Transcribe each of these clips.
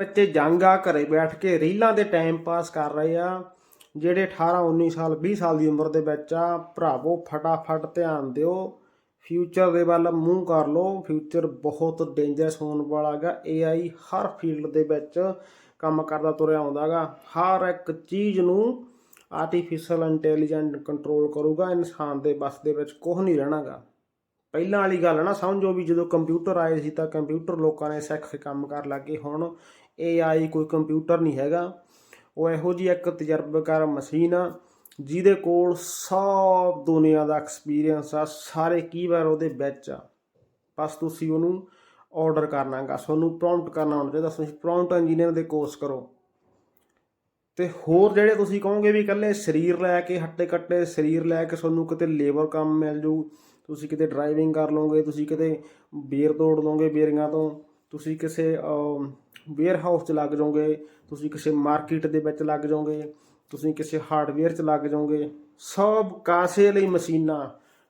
ਬੱਚੇ ਜੰਗ ਆ ਘਰੇ ਬੈਠ ਕੇ ਰੀਲਾਂ ਦੇ ਟਾਈਮ ਪਾਸ ਕਰ ਰਹੇ ਆ, ਜਿਹੜੇ 18 19 ਸਾਲ 20 ਸਾਲ ਦੀ ਉਮਰ ਦੇ ਵਿੱਚ ਆ, ਭਰਾਵੋ, ਫਟਾਫਟ ਧਿਆਨ ਦਿਓ ਫਿਊਚਰ ਦੇ ਵੱਲ ਮੂੰਹ ਕਰ ਲਓ ਫਿਊਚਰ ਬਹੁਤ ਡੇਂਜਰਸ ਹੋਣ ਵਾਲਾ ਹੈਗਾ AI ਹਰ ਫੀਲਡ ਦੇ ਵਿੱਚ ਕੰਮ ਕਰਦਾ ਤੁਰਿਆ ਆਉਂਦਾਗਾ ਹਰ ਇੱਕ ਚੀਜ਼ ਨੂੰ ਆਰਟੀਫੀਸ਼ੀਅਲ ਇੰਟੈਲੀਜੈਂਟ ਕੰਟਰੋਲ ਕਰੂਗਾ, ਇਨਸਾਨ ਦੇ ਬਸ ਦੇ ਵਿੱਚ ਕੁਝ ਨਹੀਂ ਰਹਿਣਾਗਾ ਪਹਿਲਾਂ ਵਾਲੀ ਗੱਲ ਹੈ ਨਾ, ਸਮਝੋ ਵੀ ਜਦੋਂ ਕੰਪਿਊਟਰ ਆਏ ਸੀ ਤਾਂ ਕੰਪਿਊਟਰ ਲੋਕਾਂ ਨੇ ਸਿੱਖ ਕੇ ਕੰਮ ਕਰਨ ਲੱਗੇ ਹੁਣ AI ਕੋਈ ਕੰਪਿਊਟਰ ਨਹੀਂ ਹੈਗਾ। ਉਹ ਇਹੋ ਜੀ ਇੱਕ ਤਜਰਬੇਕਾਰ ਮਸ਼ੀਨ ਆ, ਜਿਹਦੇ ਕੋਲ ਸਭ ਦੁਨੀਆ ਦਾ ਐਕਸਪੀਰੀਅੰਸ ਆ, ਸਾਰੇ ਕੀਵਰਡ ਉਹਦੇ ਵਿੱਚ ਆ। ਬਸ ਤੁਸੀਂ ਉਹਨੂੰ ਆਰਡਰ ਕਰਨਾਗਾ ਤੁਹਾਨੂੰ ਪ੍ਰੌਂਪਟ ਕਰਨਾ ਹੋਣਾ ਚਾਹੀਦਾ ਤੁਸੀਂ ਪ੍ਰੌਂਪਟ ਇੰਜੀਨੀਅਰ ਦੇ ਕੋਰਸ ਕਰੋ। ਤੇ ਹੋਰ ਜਿਹੜੇ ਤੁਸੀਂ ਕਹੋਗੇ ਵੀ ਇਕੱਲੇ ਸਰੀਰ ਲੈ ਕੇ ਹੱਟੇ ਕੱਟੇ, ਸਰੀਰ ਲੈ ਕੇ ਤੁਹਾਨੂੰ ਕਿਤੇ ਲੇਬਰ ਕੰਮ ਮਿਲ ਜੂ ਤੁਸੀਂ ਕਿਤੇ ਡਰਾਈਵਿੰਗ ਕਰ ਲਓਗੇ, ਤੁਸੀਂ ਕਿਤੇ ਬੇਰ ਤੋੜ ਲਓਗੇ ਬੇਰੀਆਂ ਤੋਂ, ਤੁਸੀਂ ਕਿਸੇ ਵੇਅਰ ਹਾਊਸ 'ਚ ਲੱਗ ਜਾਓਗੇ, ਤੁਸੀਂ ਕਿਸੇ ਮਾਰਕੀਟ ਦੇ ਵਿੱਚ ਲੱਗ ਜਾਓਗੇ, ਤੁਸੀਂ ਕਿਸੇ ਹਾਰਡਵੇਅਰ 'ਚ ਲੱਗ ਜਾਓਗੇ, ਸਭ ਕਾਸੇ ਲਈ ਮਸ਼ੀਨਾਂ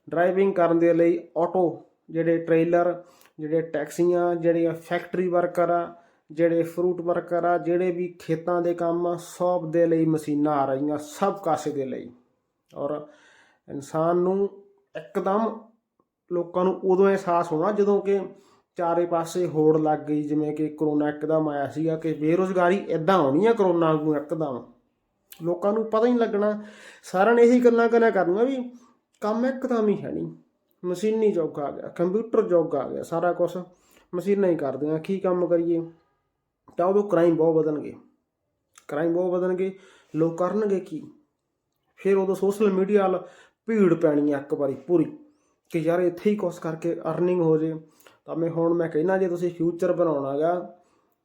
ਡਰਾਈਵਿੰਗ ਕਰਨ ਦੇ ਲਈ ਆਟੋ ਜਿਹੜੇ ਟ੍ਰੇਲਰ ਜਿਹੜੇ ਟੈਕਸੀਆਂ ਜਿਹੜੇ ਫੈਕਟਰੀ ਵਰਕਰ ਆ, ਜਿਹੜੇ ਫਰੂਟ ਵਰਕਰ ਆ, ਜਿਹੜੇ ਵੀ ਖੇਤਾਂ ਦੇ ਕੰਮ ਆ, ਸਭ ਦੇ ਲਈ ਮਸ਼ੀਨਾਂ ਆ ਰਹੀਆਂ, ਸਭ ਕਾਸੇ ਦੇ ਲਈ। ਔਰ ਇਨਸਾਨ ਨੂੰ ਇੱਕਦਮ ਲੋਕਾਂ ਨੂੰ ਉਦੋਂ ਅਹਿਸਾਸ ਹੋਣਾ ਜਦੋਂ ਕਿ ਚਾਰੇ ਪਾਸੇ ਹੋੜ ਲੱਗ ਗਈ, ਜਿਵੇਂ ਕਿ ਕਰੋਨਾ ਇੱਕਦਮ ਆਇਆ ਸੀਗਾ ਕਿ ਬੇਰੋਜ਼ਗਾਰੀ ਇਦਾਂ ਆਉਣੀ ਆ ਕਰੋਨਾ ਨੂੰ ਇੱਕਦਮ। ਲੋਕਾਂ ਨੂੰ ਪਤਾ ਹੀ ਨਹੀਂ ਲੱਗਣਾ। ਸਾਰਿਆਂ ਨੇ ਇਹੀ ਗੱਲਾਂ ਕਰਿਆ ਕਰਨੀਆਂ ਵੀ ਕੰਮ ਇੱਕਦਮ ਹੀ ਹੈ ਨਹੀਂ। ਮਸ਼ੀਨੀ ਯੁੱਗ ਆ ਗਿਆ ਕੰਪਿਊਟਰ ਯੁੱਗ ਆ ਗਿਆ, ਸਾਰਾ ਕੁਝ ਮਸ਼ੀਨਾਂ ਹੀ ਕਰਦੀਆਂ। ਕੀ ਕੰਮ ਕਰੀਏ? ਤਾਂ ਉਦੋਂ ਕ੍ਰਾਈਮ ਬਹੁਤ ਵਧਣਗੇ। ਕ੍ਰਾਈਮ ਬਹੁਤ ਵਧਣਗੇ, ਲੋਕ ਕਰਨਗੇ ਕੀ? ਫਿਰ ਉਦੋਂ ਸੋਸ਼ਲ ਮੀਡੀਆ ਵੱਲ ਭੀੜ ਪੈਣੀ ਆ ਇੱਕ ਵਾਰੀ ਪੂਰੀ, ਕਿ ਯਾਰ ਇੱਥੇ ਹੀ ਕੁਛ ਕਰਕੇ ਅਰਨਿੰਗ ਹੋ ਜੇ। ਤਾਂ ਮੈਂ ਹੁਣ ਮੈਂ ਕਹਿੰਦਾ, ਜੇ ਤੁਸੀਂ ਫਿਊਚਰ ਬਣਾਉਣਾਗਾ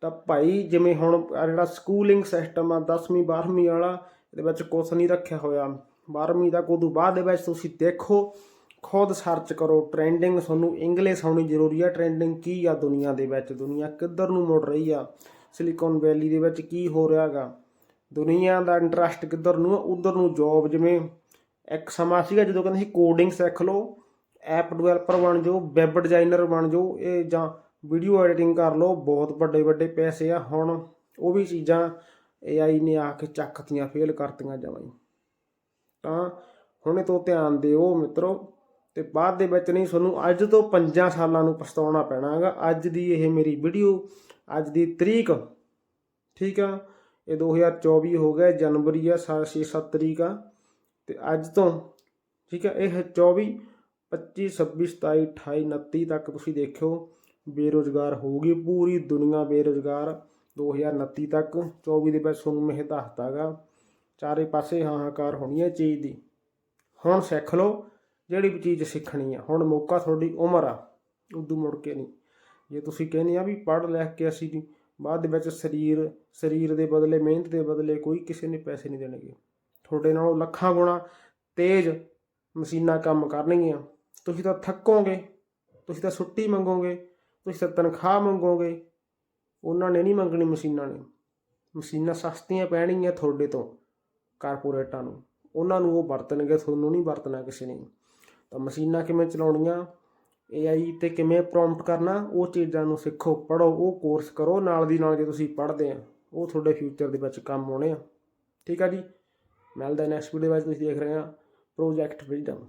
ਤਾਂ ਭਾਈ ਜਿਵੇਂ ਹੁਣ ਜਿਹੜਾ ਸਕੂਲਿੰਗ ਸਿਸਟਮ ਆ 10ਵੀਂ 12ਵੀਂ ਵਾਲਾ, ਇਹਦੇ ਵਿੱਚ ਕੁਛ ਨਹੀਂ ਰੱਖਿਆ ਹੋਇਆ। 12ਵੀਂ ਤੱਕ ਉਦੋਂ ਬਾਅਦ ਦੇ ਵਿੱਚ ਤੁਸੀਂ ਦੇਖੋ, ਖੁਦ ਸਰਚ ਕਰੋ ਟ੍ਰੈਂਡਿੰਗ ਤੁਹਾਨੂੰ ਇੰਗਲਿਸ਼ ਆਉਣੀ ਜ਼ਰੂਰੀ ਆ। ਟ੍ਰੈਂਡਿੰਗ ਕੀ ਆ ਦੁਨੀਆ ਦੇ ਵਿੱਚ? ਦੁਨੀਆ ਕਿੱਧਰ ਨੂੰ ਮੁੜ ਰਹੀ ਆ? ਸਿਲੀਕਨ ਵੈਲੀ ਦੇ ਵਿੱਚ ਕੀ ਹੋ ਰਿਹਾਗਾ ਦੁਨੀਆ ਦਾ ਇੰਟਰਸਟ ਕਿੱਧਰ ਨੂੰ ਆ? ਉਧਰ ਨੂੰ ਜੌਬ ਜਿਵੇਂ ਇੱਕ ਸਮਾਂ ਸੀਗਾ ਜਦੋਂ ਕਹਿੰਦੇ ਸੀ ਕੋਡਿੰਗ ਸਿੱਖ ਲਓ ਐਪ ਡਿਵੈਲਪਰ ਬਣ ਜਾਓ ਵੈਬ ਡਿਜ਼ਾਈਨਰ ਬਣ ਜਾਓ, ਇਹ ਜਾਂ ਵੀਡੀਓ ਐਡੀਟਿੰਗ ਕਰ ਲਓ, ਬਹੁਤ ਵੱਡੇ ਵੱਡੇ ਪੈਸੇ ਆ, ਹੁਣ ਉਹ ਵੀ ਚੀਜ਼ਾਂ AI ਨੇ ਆ ਕੇ ਚੱਕਤੀਆਂ ਫੇਲ ਕਰਤੀਆਂ ਜਾਵਾਂ ਤਾਂ ਹੁਣੇ ਤੋਂ ਧਿਆਨ ਦਿਓ ਮਿੱਤਰੋ, ਤੇ ਬਾਅਦ ਦੇ ਵਿੱਚ ਨਹੀਂ, ਤੁਹਾਨੂੰ ਅੱਜ ਤੋਂ 5 ਸਾਲਾਂ ਨੂੰ ਪਛਤਾਉਣਾ ਪੈਣਾ ਹੈਗਾ ਅੱਜ ਦੀ ਇਹ ਮੇਰੀ ਵੀਡੀਓ ਅੱਜ ਦੀ ਤਰੀਕ, ਠੀਕ ਆ? ਇਹ 2024 ਹੋ ਗਿਆ, ਜਨਵਰੀ ਆ 6-7 ਤਰੀਕ ਆ। ਤੇ ਅੱਜ ਤੋਂ, ਠੀਕ ਹੈ, ਇਹ 24 25 26 27 28 29 ਤੱਕ ਤੁਸੀਂ ਦੇਖਿਓ, ਬੇਰੋਜ਼ਗਾਰ ਹੋਊਗੀ ਪੂਰੀ ਦੁਨੀਆ ਬੇਰੋਜ਼ਗਾਰ 2029 ਤੱਕ 24 ਦੇ ਵਿੱਚ ਤੁਹਾਨੂੰ ਮੈਂ ਇਹ ਦੱਸਦਾਗਾ ਚਾਰੇ ਪਾਸੇ ਹਾਹਾਕਾਰ ਹੋਣੀ ਹੈ ਚੀਜ਼ ਦੀ। ਹੁਣ ਸਿੱਖ ਲਓ, ਜਿਹੜੀ ਵੀ ਚੀਜ਼ ਸਿੱਖਣੀ ਆ, ਹੁਣ ਮੌਕਾ ਤੁਹਾਡੀ ਉਮਰ ਆ, ਉਦੋਂ ਮੁੜ ਕੇ ਨਹੀਂ। ਜੇ ਤੁਸੀਂ ਕਹਿੰਦੇ ਆ ਵੀ ਪੜ੍ਹ ਲਿਖ ਕੇ ਅਸੀਂ ਬਾਅਦ ਦੇ ਵਿੱਚ ਸਰੀਰ ਸਰੀਰ ਦੇ ਬਦਲੇ, ਮਿਹਨਤ ਦੇ ਬਦਲੇ ਕੋਈ ਕਿਸੇ ਨੇ ਪੈਸੇ ਨਹੀਂ ਦੇਣਗੇ। ਤੁਹਾਡੇ ਨਾਲੋਂ ਲੱਖਾਂ ਗੁਣਾ ਤੇਜ਼ ਮਸ਼ੀਨਾਂ ਕੰਮ ਕਰਨਗੀਆਂ। ਤੁਸੀਂ ਤਾਂ ਥੱਕੋਗੇ, ਤੁਸੀਂ ਤਾਂ ਛੁੱਟੀ ਮੰਗੋਗੇ, ਤੁਸੀਂ ਤਾਂ ਤਨਖਾਹ ਮੰਗੋਗੇ। ਉਹਨਾਂ ਨੇ ਨਹੀਂ ਮੰਗਣੀ ਮਸ਼ੀਨਾਂ ਨੇ। ਮਸ਼ੀਨਾਂ ਸਸਤੀਆਂ ਪੈਣਗੀਆਂ ਤੁਹਾਡੇ ਤੋਂ ਕਾਰਪੋਰੇਟਾਂ ਨੂੰ। ਉਹਨਾਂ ਨੂੰ ਉਹ ਵਰਤਣਗੇ, ਤੁਹਾਨੂੰ ਨਹੀਂ ਵਰਤਣਾ ਕਿਸੇ ਨੇ। ਤਾਂ ਮਸ਼ੀਨਾਂ ਕਿਵੇਂ ਚਲਾਉਣੀਆਂ? AI ਤੇ ਕਿਵੇਂ ਪ੍ਰੌਂਪਟ ਕਰਨਾ? ਉਹ ਚੀਜ਼ਾਂ ਨੂੰ ਸਿੱਖੋ ਪੜੋ ਉਹ ਕੋਰਸ ਕਰੋ। ਨਾਲ ਦੀ ਨਾਲ ਜੇ ਤੁਸੀਂ ਪੜ੍ਹਦੇ ਆ, ਉਹ ਤੁਹਾਡੇ ਫਿਊਚਰ ਦੇ ਵਿੱਚ ਕੰਮ ਆਉਣੇ ਆ। ਠੀਕ ਆ ਜੀ? ਮਿਲਦਾ ਨੈਕਸਟ ਵੀਡੀਓ ਵਿੱਚ ਤੁਸੀਂ ਦੇਖ ਰਹੇ ਹੋ ਪ੍ਰੋਜੈਕਟ ਫ੍ਰੀडम